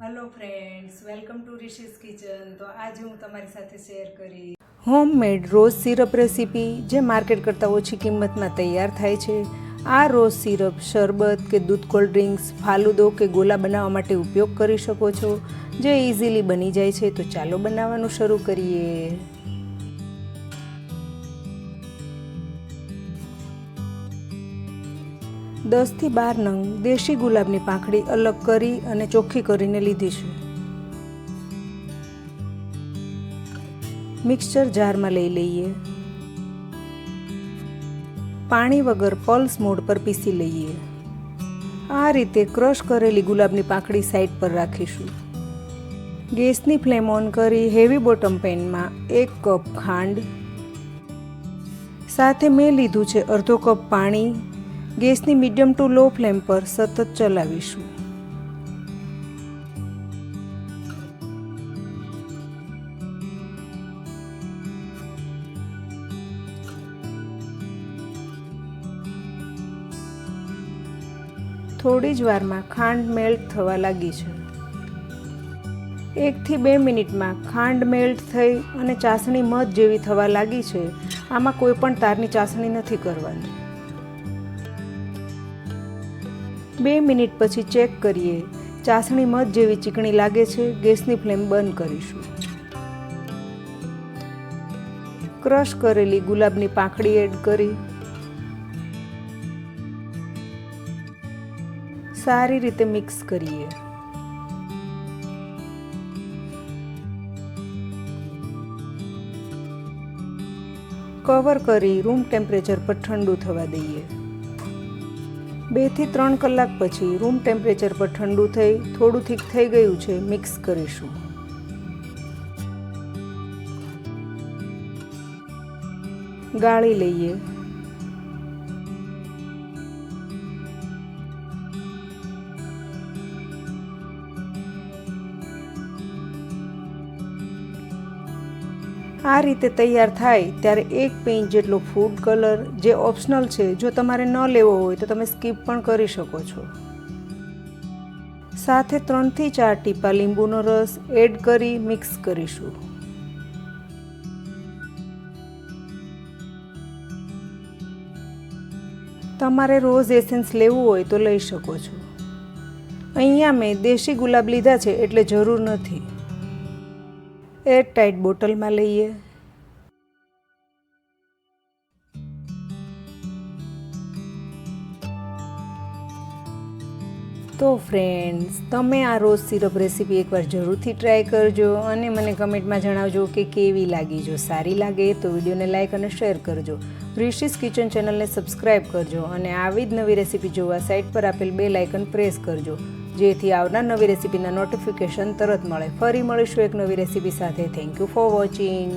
Hello friends welcome to Rishi's kitchen તો આજે હું તમારી સાથે શેર કરી હોમમેડ રોઝ સિરપ રેસીપી જે માર્કેટ કરતાં ઓછી કિંમતમાં તૈયાર થાય છે. આ રોઝ સિરપ શરબત કે દૂધ કોલ્ડ ડ્રિંક્સ ફાલુદો કે ગોલા બનાવવા માટે ઉપયોગ કરી શકો છો. જે ઇઝીલી બની જાય છે, તો ચાલો બનાવવાનું શરૂ કરીએ. દસથી બાર નંગ દેશી ગુલાબની પાંખડી અલગ કરી અને ચોખ્ખી કરીને લીધી છે. મિક્સચર જારમાં લઈ લઈએ. પાણી વગર પલ્સ મોડ પર પીસી લઈએ. આ રીતે ક્રશ કરેલી ગુલાબની પાંખડી સાઈડ પર રાખીશું. ગેસની ફ્લેમ ઓન કરી હેવી બોટમ પેનમાં એક કપ ખાંડ. સાથે મેં લીધું છે અડધો કપ પાણી. ગેસની મીડિયમ ટુ લો ફ્લેમ પર સતત ચલાવીશું. થોડી જ વારમાં ખાંડ મેલ્ટ થવા લાગી છે. એકથી બે મિનિટમાં ખાંડ મેલ્ટ થઈ અને ચાસણી મધ જેવી થવા લાગી છે. આમાં કોઈ પણ તારની ચાસણી નથી કરવાની. બે મિનિટ પછી ચેક કરીએ. ચાસણી મધ જેવી ચીકણી લાગે છે, ગેસની ફ્લેમ બંધ કરીશું. ક્રશ કરેલી ગુલાબની પાંખડી એડ કરી. સારી રીતે મિક્સ કરીએ. કવર કરી રૂમ ટેમ્પરેચર પર ઠંડુ થવા દઈએ. બેથી ત્રણ કલાક પછી રૂમ ટેમ્પરેચર પર ઠંડુ થઈ, થોડું થીક થઈ ગયું છે, મિક્સ કરીશું. ગાળી લઈએ. આ રીતે તૈયાર થાય ત્યારે એક પેઇન્ટ જેટલો ફૂડ કલર જે ઓપ્શનલ છે, જો તમારે ન લેવો હોય તો તમે સ્કીપ પણ કરી શકો છો. સાથે ત્રણથી ચાર ટીપા લીંબુનો રસ એડ કરી મિક્સ કરીશું. તમારે રોઝ એસેન્સ લેવું હોય તો લઈ શકો છો. અહીંયા મેં દેશી ગુલાબ લીધા છે એટલે જરૂર નથી. એર ટાઈટ બોટલમાં લઈએ. તો ફ્રેન્ડ્સ તમે આ રોઝ સિરપ રેસીપી એકવાર જરૂરથી ટ્રાય કરજો અને મને કમેન્ટમાં જણાવજો કે કેવી લાગી. જો સારી લાગે તો વિડીયોને લાઇક અને શેર કરજો. રિશિસ કિચન ચેનલને સબસ્ક્રાઇબ કરજો અને આવી જ નવી રેસીપી જોવા સાઇટ પર આપેલ બે લાઇકન પ્રેસ કરજો. જેથી આવનાર નવી રેસીપીના નોટિફિકેશન તરત મળે. ફરી મળીશું એક નવી રેસીપી સાથે. Thank you for watching